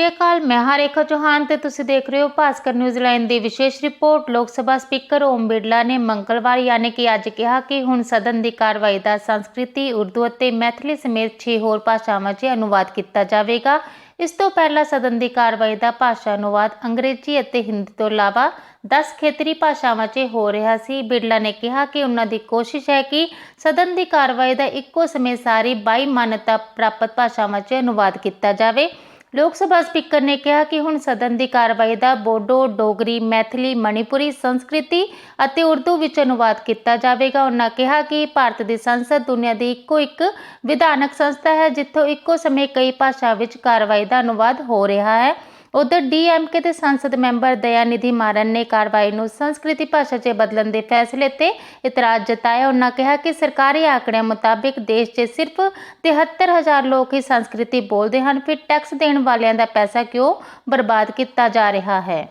ਸਤਿ ਸ਼੍ਰੀ ਅਕਾਲ, ਮੈਂ ਹਾਂ ਰੇਖਾ ਚੌਹਾਨ ਤੇ ਤੁਸੀਂ ਦੇਖ ਰਹੇ ਹੋ ਭਾਸਕਰ ਨਿਊਜ਼ੀਲੈਂਡ ਦੀ ਵਿਸ਼ੇਸ਼ ਰਿਪੋਰਟ। ਲੋਕ ਸਭਾ ਸਪੀਕਰ ਓਮ ਬਿਰਲਾ ਨੇ ਮੰਗਲਵਾਰ ਯਾਨੀ ਕਿ ਅੱਜ ਕਿਹਾ ਕਿ ਹੁਣ ਸਦਨ ਦੀ ਕਾਰਵਾਈ ਦਾ ਸੰਸਕ੍ਰਿਤੀ, ਉਰਦੂ ਅਤੇ ਮੈਥਲੀ ਸਮੇਤ 6 ਹੋਰ ਭਾਸ਼ਾਵਾਂ 'ਚ ਅਨੁਵਾਦ ਕੀਤਾ ਜਾਵੇਗਾ। ਇਸ ਤੋਂ ਪਹਿਲਾਂ ਸਦਨ ਦੀ ਕਾਰਵਾਈ ਦਾ ਭਾਸ਼ਾ ਅਨੁਵਾਦ ਅੰਗਰੇਜ਼ੀ ਅਤੇ ਹਿੰਦੀ ਤੋਂ ਇਲਾਵਾ 10 ਖੇਤਰੀ ਭਾਸ਼ਾਵਾਂ 'ਚ ਹੋ ਰਿਹਾ ਸੀ। ਬਿਰਲਾ ਨੇ ਕਿਹਾ ਕਿ ਉਹਨਾਂ ਦੀ ਕੋਸ਼ਿਸ਼ ਹੈ ਕਿ ਸਦਨ ਦੀ ਕਾਰਵਾਈ ਦਾ ਇੱਕੋ ਸਮੇਂ ਸਾਰੀ 22 ਮਾਨਤਾ ਪ੍ਰਾਪਤ ਭਾਸ਼ਾਵਾਂ 'ਚ ਅਨੁਵਾਦ ਕੀਤਾ ਜਾਵੇ। ਲੋਕ ਸਭਾ ਸਪੀਕਰ ਨੇ ਕਿਹਾ ਕਿ ਹੁਣ ਸਦਨ ਦੀ ਕਾਰਵਾਈ ਦਾ ਬੋਡੋ, ਡੋਗਰੀ, ਮੈਥਲੀ, ਮਣੀਪੁਰੀ ਸੰਸਕ੍ਰਿਤੀ ਅਤੇ ਉਰਦੂ ਵਿੱਚ ਅਨੁਵਾਦ ਕੀਤਾ ਜਾਵੇਗਾ। ਉਹਨਾਂ ਕਿਹਾ ਕਿ ਭਾਰਤ ਦੀ ਸੰਸਦ ਦੁਨੀਆ ਦੀ ਇੱਕੋ ਇੱਕ ਵਿਧਾਨਕ ਸੰਸਥਾ ਹੈ, ਜਿੱਥੋਂ ਇੱਕੋ ਸਮੇਂ ਕਈ ਭਾਸ਼ਾ ਵਿੱਚ ਕਾਰਵਾਈ ਦਾ ਅਨੁਵਾਦ ਹੋ ਰਿਹਾ ਹੈ। ਉਧਰ ਡੀਐਮਕੇ ਦੇ ਸੰਸਦ ਮੈਂਬਰ ਦਇਆਨਿਧੀ ਮਾਰਨ ਨੇ ਕਾਰਵਾਈ ਨੂੰ ਸੰਸਕ੍ਰਿਤੀ ਭਾਸ਼ਾ 'ਚ ਬਦਲਣ ਦੇ ਫੈਸਲੇ ਤੇ ਇਤਰਾਜ਼ ਜਤਾਇਆ। ਉਹਨਾਂ ਕਿਹਾ ਕਿ ਸਰਕਾਰੀ ਆંકੜਿਆਂ ਮੁਤਾਬਿਕ ਦੇਸ਼ 'ਚ ਸਿਰਫ 73000 ਲੋਕ ਹੀ ਸੰਸਕ੍ਰਿਤੀ ਬੋਲਦੇ ਹਨ। ਫਿਰ ਟੈਕਸ ਦੇਣ ਵਾਲਿਆਂ ਦਾ ਪੈਸਾ ਕਿਉਂ ਬਰਬਾਦ ਕੀਤਾ ਜਾ ਰਿਹਾ ਹੈ?